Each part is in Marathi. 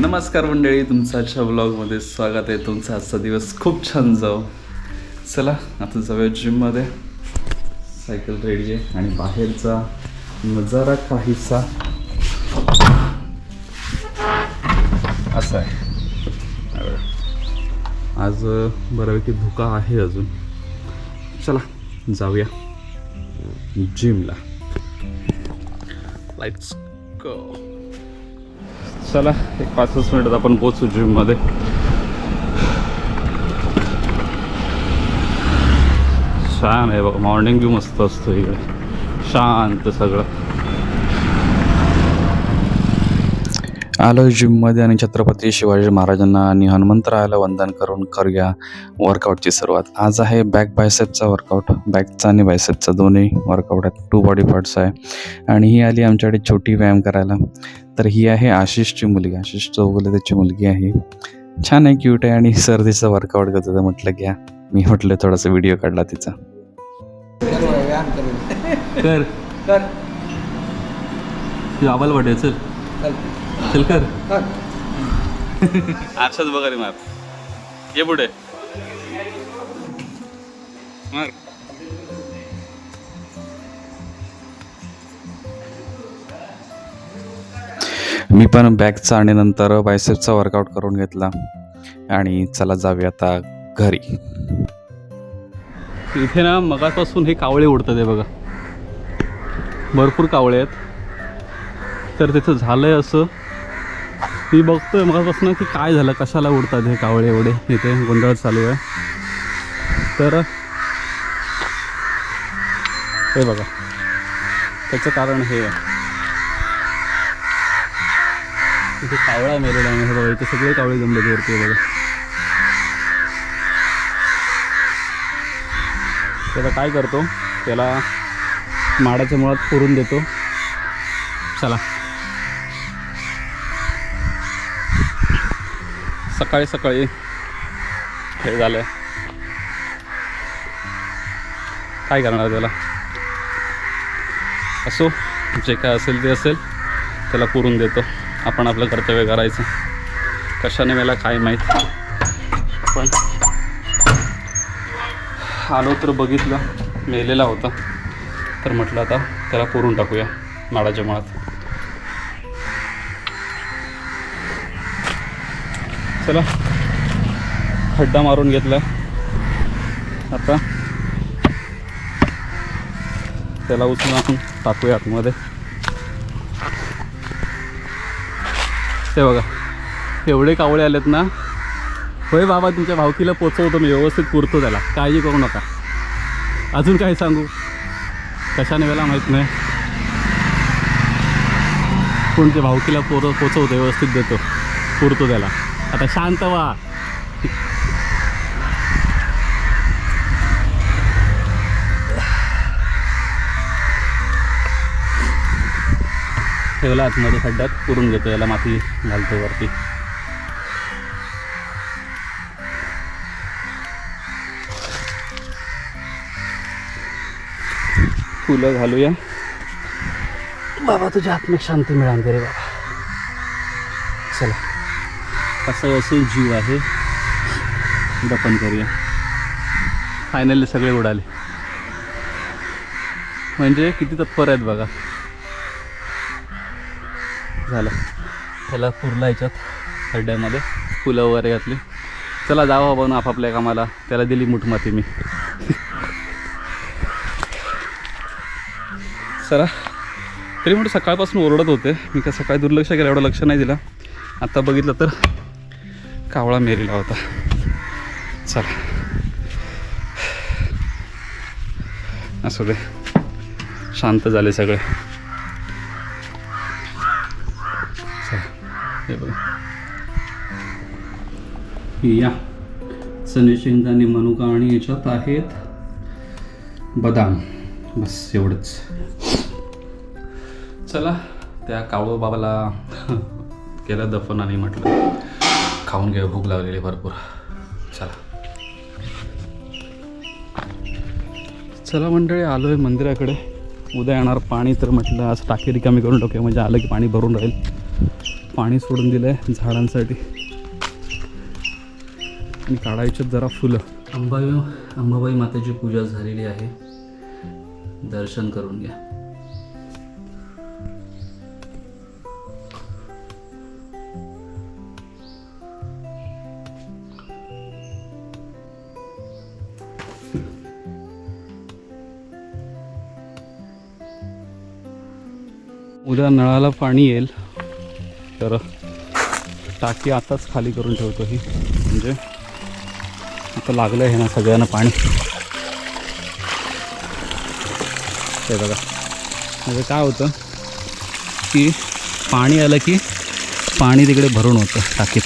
नमस्कार मंडळी तुमचं आजच्या ब्लॉगमध्ये स्वागत आहे. तुमचा आजचा दिवस खूप छान जाऊ चला आता जाऊया जिममध्ये सायकल रेडी आहे आणि बाहेरचा नजारा काहीसा असा आहे. आज बऱ्यापैकी धुका आहे अजून. चला जाऊया जिमला लाईट्स गो चला एक पाचच मिनिटात आपण पोचू जिममध्ये छान आहे बघा मॉर्निंग व्यू मस्त असतो इकडे. शांत सगळं. आलो जिममध्ये आणि छत्रपती शिवाजी महाराजांना आणि हनुमंतरायाला वंदन करून करूया वर्कआउटची सुरुवात. आज आहे बॅक बायसेपचा वर्कआउट बॅकचा आणि बायसेपचा दोन्ही वर्कआउट आहेत. टू बॉडी पार्ट्स आहे. आणि ही आली आमच्याकडे छोटी व्यायाम करायला. तर ही आहे आशिषची मुलगी. आशिष चौगुले त्याची मुलगी आहे. छान आहे क्यूट आहे आणि सर्दीचं वर्कआउट करत. होतं म्हटलं घ्या. मी म्हटलं थोडासा व्हिडिओ काढला तिचा. कर. चल चल कर बघा रे मार. ये पुढे. मार. मी पण बॅकचा आणि नंतर बायसेपचा वर्कआउट करून घेतला. आणि चला जाऊया आता घरी. इथे ना मगापासून हे कावळे उडतात आहे बघा. भरपूर कावळे आहेत. तर तिथं झालंय असं. मी बघतोय मगापासून की काय झालं कशाला उडतात हे कावळे एवढे? इथे गोंधळ चालू आहे. तर हे बघा. त्याचं कारण हे आहे. इथे कावळा मेलेला आहे. बघा इथे सगळे कावळे जमले वरती बघा. त्याला काय करतो? त्याला माडाच्या मुळात पुरून देतो. चला. सकाळी सकाळी हे झालं काय करणार त्याला? असो जे काय असेल ते असेल त्याला पुरून देतो. आपण आपलं कर्तव्य करायचं. कशाने मला काय माहीत. पण आलो तर बघितलं मेलेला होता. तर म्हटलं आता त्याला पुरून टाकूया माडाच्या मुळात. चला. खड्डा मारून घेतला. आता त्याला उचलून आपण टाकूया आतमध्ये. ते बघा एवढे कावळे आलेत ना. होय बाबा तुमच्या भावकीला पोचवतो मी व्यवस्थित पुरतो त्याला. काळजी करू नका. अजून काय सांगू? कशाने वेळा माहीत नाही. कोणत्या भावकीला पोर पोचवतो व्यवस्थित देतो. पुरतो त्याला. आता शांत व्हा. ठेवला आतमध्ये खड्ड्यात पुरून घेतो याला माती घालतो वरती. फुलं घालूया. बाबा तुझ्या आत्मिक शांती मिळाल रे बाबा. चला. असं असेल जीव आहे. दफन करूया. फायनली सगळे उडाले. म्हणजे किती तत्पर आहेत बघा. झालं. त्याला पुरला याच्यात खड्ड्यामध्ये. फुलं वगैरे घातली. चला जावं आपण आपापल्या कामाला. त्याला दिली मुठमाती मी. चला तरी म्हणून सकाळपासून ओरडत होते. मी काय सकाळी दुर्लक्ष केलं एवढं लक्ष नाही दिलं. आता बघितलं तर कावळा मेलेला होता. चला. असू दे शांत झाले सगळे. या. चणे आणि मनुका आणि याच्यात आहेत बदाम. बस एवढंच. चला त्या कावळो बाबाला केलं दफन आणि म्हटलं. खाऊन घे भूक लागलेली भरपूर. चला. चला मंडळी आलो आहे मंदिराकडे. उद्या येणार पाणी तर म्हटलं आज टाकी रिकामी करून टाकूया. म्हणजे आलं की पाणी भरून राहील. पाणी सोडून दिलं आहे झाडांसाठी. आणि काढायच्यात जरा फुलं. अंबाबाई अंबाबाई मातेची पूजा झालेली आहे. दर्शन करून घ्या. उद्या नळाला पाणी येईल. तर टाकी आताच खाली करून ठेवतो ही. म्हणजे आता लागलं आहे ना सगळ्यांना पाणी. ते बघा. म्हणजे काय होतं की पाणी आलं की पाणी तिकडे भरून होतं टाकीत.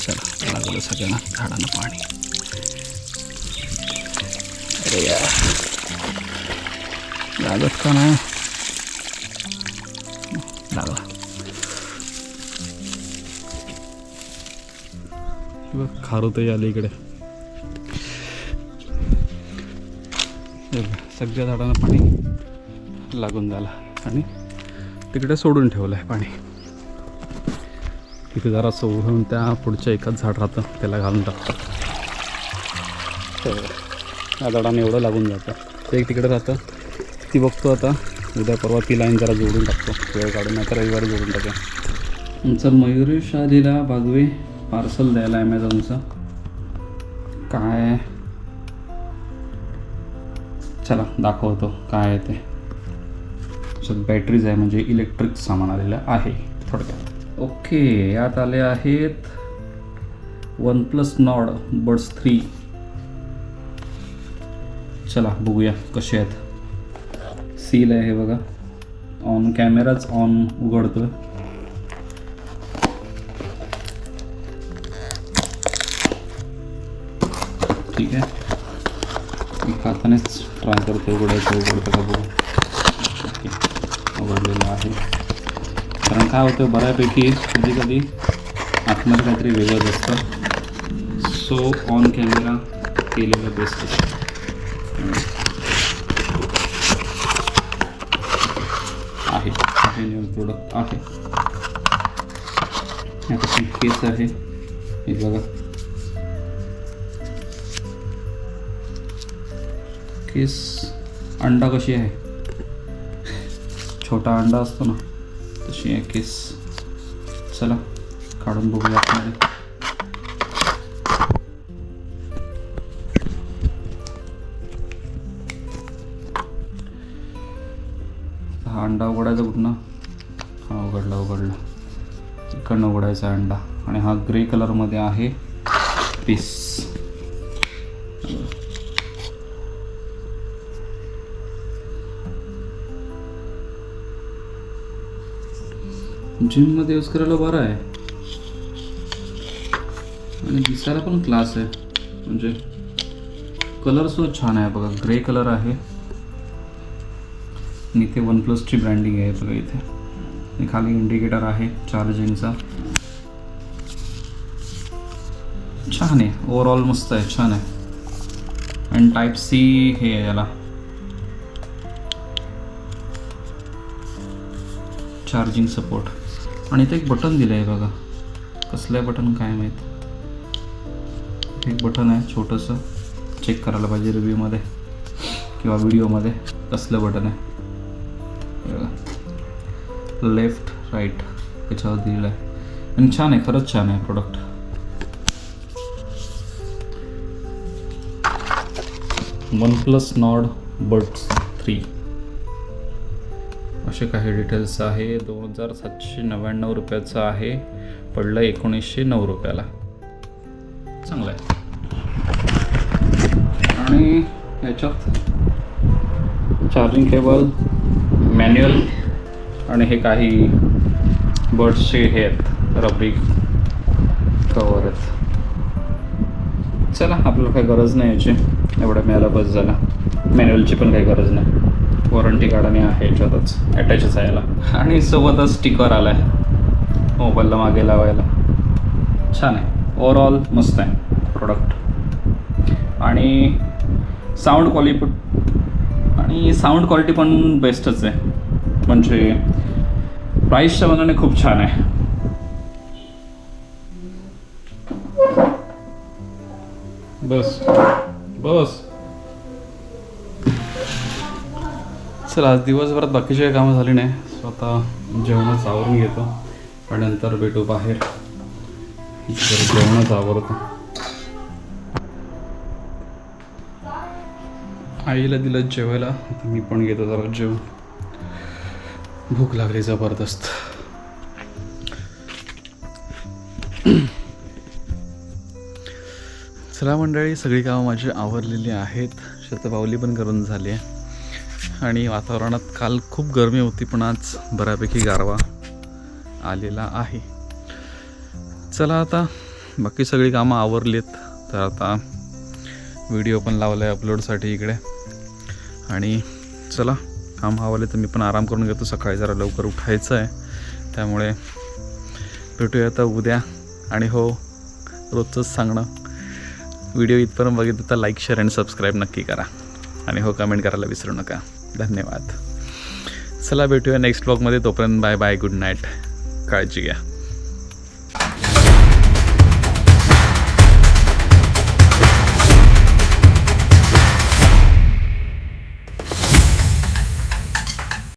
चला लागलं सगळ्यांना झाडांना पाणी. अरे या लागत का नाही लागला बघ खारुताई आले इकडे सगळ्या झाडांना पाणी लागून झालं. आणि तिकडे सोडून ठेवलं आहे पाणी. तिथे जरा सोडून त्या पुढच्या एकाच झाड राहतं त्याला घालून टाकतात. त्या झाडाने एवढं लागून जातं. ते एक तिकडे राहतं. ती बघतो आता. उद्या परवा ती लाईन जरा जोडून टाकतो. वेळ काढून नाही तर रविवारी जोडून टाकेन. आमचं मयुरेश आलेला बागवे पार्सल द्यायला ॲमेझॉनचं काय? चला दाखवतो काय आहे ते. त्याच्यात बॅटरीज आहे म्हणजे इलेक्ट्रिक सामान आलेलं आहे. थोडक्यात. ओके यात आले आहेत one plus nord buds three चला बघूया कसे आहेत. सील आहे हे बघा. ऑन कॅमेराच ऑन उघडतोय. ठीक आहे. मी हातानेच ट्राय करतो उघडायचं उघडतं का बघू. उघडलेलं आहे. कारण काय होतं, बऱ्यापैकी कधी कधी आतमध्ये काहीतरी वेगळंच असतं. सो ऑन कॅमेरा केलेलं बेस्ट असतं जेन्युअन प्रोडक्ट आहे. यापासून केस आहे. हे बघा. केस अंडा कशी आहे? छोटा अंडा असतो ना तशी आहे केस. चला काढून बघूया आपल्याला. हा अंडा उघडायचा कुठनं हा उघडला उघडला इकडनं उघडायचा अंडा. आणि हा ग्रे कलरमध्ये आहे पीस. जिममध्ये यूज करायला बरं आहे. आणि दिसायला पण क्लास आहे. म्हणजे कलर सुद्धा छान आहे. बघा ग्रे कलर आहे. आणि इथे वन प्लसची ब्रँडिंग आहे बघा इथे. आणि खाली इंडिकेटर आहे चार्जिंगचा छान आहे. ओवरऑल मस्त आहे. छान आहे. अँड टाईप सी हे आहे याला. चार्जिंग सपोर्ट आणि इथे एक बटन दिलं आहे बघा. कसलं आहे बटन काय माहीत? एक बटन आहे छोटंसं. चेक करायला पाहिजे रिव्ह्यूमध्ये किंवा व्हिडिओमध्ये कसलं बटन आहे? बघा. लेफ्ट राईट याच्यावर दिलेलं आहे. आणि छान आहे खरंच छान आहे product one plus nord buds three असे काही डिटेल्स आहे. दोन हजार सातशे नव्याण्णव रुपयाचं आहे. पडलं एकोणीसशे नऊ रुपयाला. चांगलं आहे. आणि याच्यात चार्जिंग केबल मॅन्युअल आणि हे काही बर्ड्सचे हे आहेत रबरी कवर आहेत. चला आपल्याला काही गरज नाही याची. एवढं मिळालं बस झाला. मॅन्युअलची पण काही गरज नाही. वॉरंटी कार्ड आणि आहे याच्यातच अटॅचच आहे याला. आणि सोबतच स्टिकर आला आहे मोबाईलला मागे लावायला. छान आहे. ओवरऑल मस्त आहे. प्रोडक्ट आणि साऊंड क्वालिटी आणि साऊंड क्वालिटी पण बेस्टच आहे. म्हणजे प्राईसच्या मनाने खूप छान आहे. बस बस. चल आज दिवसभरात बाकीची काही कामं झाली नाही. स्वतः जेवणाच आवरून घेतो. आणि नंतर भेटू बाहेर. जेवणच आवरतो. आईला दिलं जेवायला. मी पण घेतो जरा जेवण. भूक लागली जबरदस्त. चला मंडळी सगळी कामं माझी आवरलेली आहेत. शतपावली पण करून झाली आहे. आणि वातावरणात काल खूप गरमी होती पण आज बऱ्यापैकी गारवा आलेला आहे. चला आता बाकी सगळी कामं आवरलीत तर आता व्हिडिओ पण लावला आहे अपलोडसाठी इकडे. आणि चला काम हवाले तर मी पण आराम करून घेतो. सकाळी जरा लवकर उठायचं आहे. त्यामुळे भेटूया आता उद्या. आणि हो रोजचंच सांगणं. व्हिडिओ इथपर्यंत बघितलं तर लाईक शेअर अँड सबस्क्राईब नक्की करा. आणि हो कमेंट करायला विसरू नका. धन्यवाद. चला भेटूया नेक्स्ट ब्लॉगमध्ये तोपर्यंत बाय बाय गुड नाईट काळजी घ्या.